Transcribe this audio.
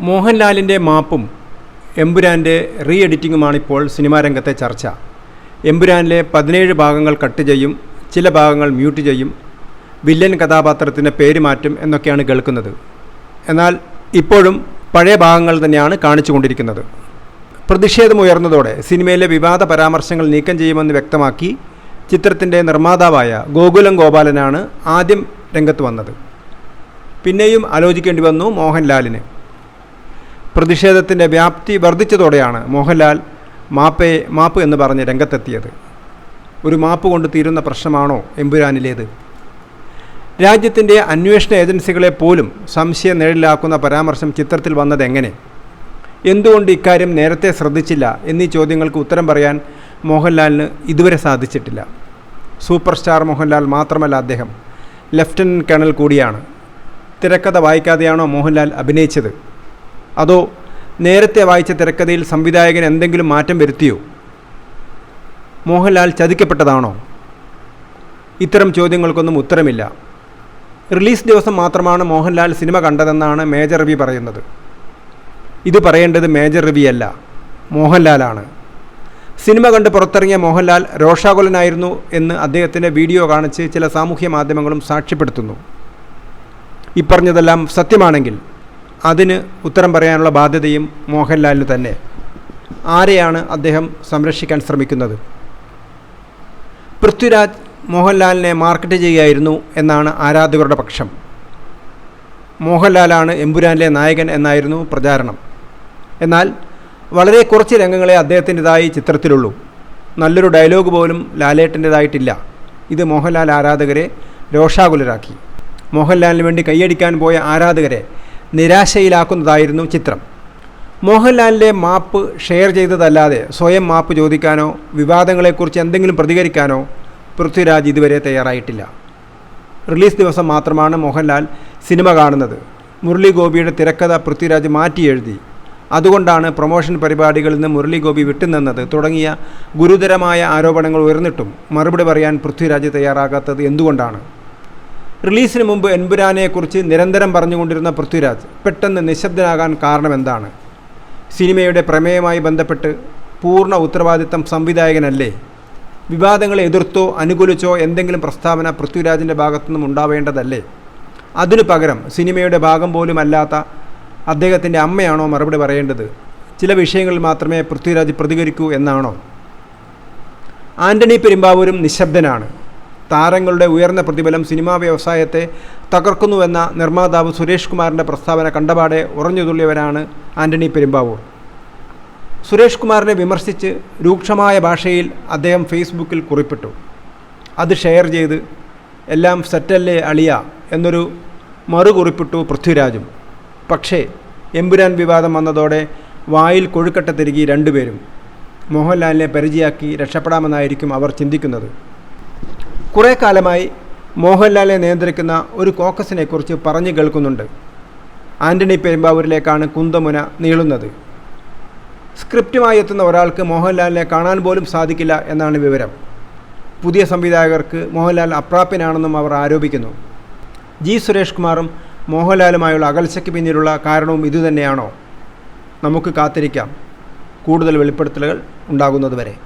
മോഹൻലാലിന്റെ മാപ്പും എമ്പുരാന്റെ re എഡിറ്റിങ്ങുമാണിപ്പോൾ cinema രംഗത്തെ ചർച്ച. എമ്പുരാനിലെ പതിനേഴ് ഭാഗങ്ങൾ കട്ട് ചെയ്യും ചില ഭാഗങ്ങൾ മ്യൂട്ട് ചെയ്യും വില്ലൻ കഥാപാത്രത്തിന്റെ പേര് മാറ്റും എന്നൊക്കെയാണ് കേൾക്കുന്നത്. എന്നാൽ ഇപ്പോഴും പഴയ ഭാഗങ്ങൾ തന്നെയാണ് കാണിച്ചുകൊണ്ടിരിക്കുന്നത് പ്രതിഷേധമുയർന്നതോടെ സിനിമയിലെ വിവാദ പരാമർശങ്ങൾ നീക്കം ചെയ്യുമെന്ന് വ്യക്തമാക്കി ചിത്രത്തിന്റെ നിർമ്മാതാവായ ഗോകുലം ഗോപാലനാണ് ആദ്യം രംഗത്ത് വന്നത്. പിന്നെയും ആലോചിക്കേണ്ടി വന്നു മോഹൻലാലിന്. പ്രതിഷേധത്തിന്റെ വ്യാപ്തി വർദ്ധിച്ചതോടെയാണ് മോഹൻലാൽ മാപ്പേ മാപ്പ് എന്ന് പറഞ്ഞ് രംഗത്തെത്തിയത്. ഒരു മാപ്പ് കൊണ്ട് തീരുന്ന പ്രശ്നമാണോ എമ്പുരാനിലേത്? രാജ്യത്തിന്റെ അന്വേഷണ ഏജൻസികളെ പോലും സംശയം നേടിലാക്കുന്ന പരാമർശം ചിത്രത്തിൽ വന്നതെങ്ങനെ എന്തുകൊണ്ട് ഇക്കാര്യം നേരത്തെ ശ്രദ്ധിച്ചില്ല എന്നീ ചോദ്യങ്ങൾക്ക് ഉത്തരം പറയാൻ മോഹൻലാലിന് ഇതുവരെ സാധിച്ചിട്ടില്ല. സൂപ്പർ സ്റ്റാർ മോഹൻലാൽ മാത്രമല്ല അദ്ദേഹം. ലഫ്റ്റനന്റ് കേണൽ കൂടിയാണ്. തിരക്കഥ വായിക്കാതെയാണോ മോഹൻലാൽ അഭിനയിച്ചത്? അതോ നേരത്തെ വായിച്ച തിരക്കഥയിൽ സംവിധായകൻ എന്തെങ്കിലും മാറ്റം വരുത്തിയോ? മോഹൻലാൽ ചതിക്കപ്പെട്ടതാണോ? ഇത്തരം ചോദ്യങ്ങൾക്കൊന്നും ഉത്തരമില്ല. റിലീസ് ദിവസം മാത്രമാണ് മോഹൻലാൽ സിനിമ കണ്ടതെന്നാണ് മേജർ രവി പറയുന്നത്. ഇത് പറയേണ്ടത് മേജർ രവി അല്ല മോഹൻലാലാണ്. സിനിമ കണ്ട് പുറത്തിറങ്ങിയ മോഹൻലാൽ രോഷാകുലനായിരുന്നു എന്ന് അദ്ദേഹത്തിന്റെ വീഡിയോ കാണിച്ച് ചില സാമൂഹ്യ മാധ്യമങ്ങളും സാക്ഷ്യപ്പെടുത്തുന്നു. ഇപ്പറഞ്ഞതെല്ലാം സത്യമാണെങ്കിൽ അതിന് ഉത്തരം പറയാനുള്ള ബാധ്യതയും മോഹൻലാലിന് തന്നെ. ആരെയാണ് അദ്ദേഹം സംരക്ഷിക്കാൻ ശ്രമിക്കുന്നത്? പൃഥ്വിരാജ് മോഹൻലാലിനെ മാർക്കറ്റ് ചെയ്യുകയായിരുന്നു എന്നാണ് ആരാധകരുടെ പക്ഷം. മോഹൻലാലാണ് എമ്പുരാനിലെ നായകൻ എന്നായിരുന്നു പ്രചാരണം. എന്നാൽ വളരെ കുറച്ച് രംഗങ്ങളെ അദ്ദേഹത്തിന്റെതായി ചിത്രത്തിലുള്ളൂ. നല്ലൊരു ഡയലോഗ് പോലും ലാലേട്ടന്റെതായിട്ടില്ല. ഇത് മോഹൻലാൽ ആരാധകരെ രോഷാകുലരാക്കി. മോഹൻലാലിന് വേണ്ടി കൈയടിക്കാൻ പോയ ആരാധകരെ നിരാശയിലാക്കുന്നതായിരുന്നു ചിത്രം. മോഹൻലാലിന്റെ മാപ്പ് ഷെയർ ചെയ്തതല്ലാതെ സ്വയം മാപ്പ് ചോദിക്കാനോ വിവാദങ്ങളെക്കുറിച്ച് എന്തെങ്കിലും പ്രതികരിക്കാനോ പൃഥ്വിരാജ് ഇതുവരെ തയ്യാറായിട്ടില്ല. റിലീസ് ദിവസം മാത്രമാണ് മോഹൻലാൽ സിനിമ കാണുന്നത്. മുരളി ഗോപിയുടെ തിരക്കഥ പൃഥ്വിരാജ് മാറ്റി എഴുതി അതുകൊണ്ടാണ് പ്രൊമോഷൻ പരിപാടികളിൽ നിന്ന് മുരളി ഗോപി വിട്ടുനിന്നത്. തുടങ്ങിയ ഗുരുതരമായ ആരോപണങ്ങൾ ഉയർന്നിട്ടും മറുപടി പറയാൻ പൃഥ്വിരാജ് തയ്യാറാകാത്തത് എന്തുകൊണ്ടാണ്? റിലീസിന് മുമ്പ് എൻപുരാനെക്കുറിച്ച് നിരന്തരം പറഞ്ഞുകൊണ്ടിരുന്ന പൃഥ്വിരാജ് പെട്ടെന്ന് നിശബ്ദനാകാൻ കാരണമെന്താണ് സിനിമയുടെ പ്രമേയമായി ബന്ധപ്പെട്ട് പൂർണ ഉത്തരവാദിത്തം സംവിധായകനല്ലേ? വിവാദങ്ങളെ എതിർത്തോ അനുകൂലിച്ചോ എന്തെങ്കിലും പ്രസ്താവന പൃഥ്വിരാജിന്റെ ഭാഗത്തുനിന്നും ഉണ്ടാവേണ്ടതല്ലേ? അതിനു പകരം സിനിമയുടെ ഭാഗം പോലുമല്ലാത്ത അദ്ദേഹത്തിന്റെ അമ്മയാണോ മറുപടി പറയേണ്ടത്? ചില വിഷയങ്ങളിൽ മാത്രമേ പൃഥ്വിരാജ് പ്രതികരിക്കൂ എന്നാണോ? ആന്റണി പെരുമ്പാവൂരും നിശബ്ദനാണ്. താരങ്ങളുടെ ഉയർന്ന പ്രതിഫലം സിനിമാ വ്യവസായത്തെ തകർക്കുന്നുവെന്ന നിർമ്മാതാവ് സുരേഷ് കുമാറിന്റെ പ്രസ്താവന കണ്ടപാടെ ഉറഞ്ഞുതുള്ളിയവരാണ് ആന്റണി പെരുമ്പാവൂർ. സുരേഷ് കുമാറിനെ വിമർശിച്ച് രൂക്ഷമായ ഭാഷയിൽ അദ്ദേഹം ഫേസ്ബുക്കിൽ കുറിപ്പിട്ടു. അത് ഷെയർ ചെയ്ത് എല്ലാം സെറ്റല്ലേ അളിയ എന്നൊരു മറുകുറിപ്പിട്ടു പൃഥ്വിരാജും. പക്ഷേ എമ്പുരാൻ വിവാദം വന്നതോടെ വായിൽ കൊഴുക്കട്ട തിരുകി രണ്ടുപേരും. മോഹൻലാലിനെ പരിചയാക്കി രക്ഷപ്പെടാമെന്നായിരിക്കും അവർ ചിന്തിക്കുന്നത്. കുറേ കാലമായി മോഹൻലാലിനെ നിയന്ത്രിക്കുന്ന ഒരു കോക്കസിനെക്കുറിച്ച് പറഞ്ഞു കേൾക്കുന്നുണ്ട്. ആന്റണി പെരുമ്പാവൂരിലേക്കാണ് കുന്തമുന നീളുന്നത്. സ്ക്രിപ്റ്റുമായി എത്തുന്ന ഒരാൾക്ക് മോഹൻലാലിനെ കാണാൻ പോലും സാധിക്കില്ല എന്നാണ് വിവരം. പുതിയ സംവിധായകർക്ക് മോഹൻലാൽ അപ്രാപ്യനാണെന്നും അവർ ആരോപിക്കുന്നു. ജി സുരേഷ് കുമാറും മോഹൻലാലുമായുള്ള അകൽച്ചയ്ക്ക് പിന്നിലുള്ള കാരണവും ഇതുതന്നെയാണോ? നമുക്ക് കാത്തിരിക്കാം. കൂടുതൽ വെളിപ്പെടുത്തലുകൾ ഉണ്ടാകുന്നതുവരെ.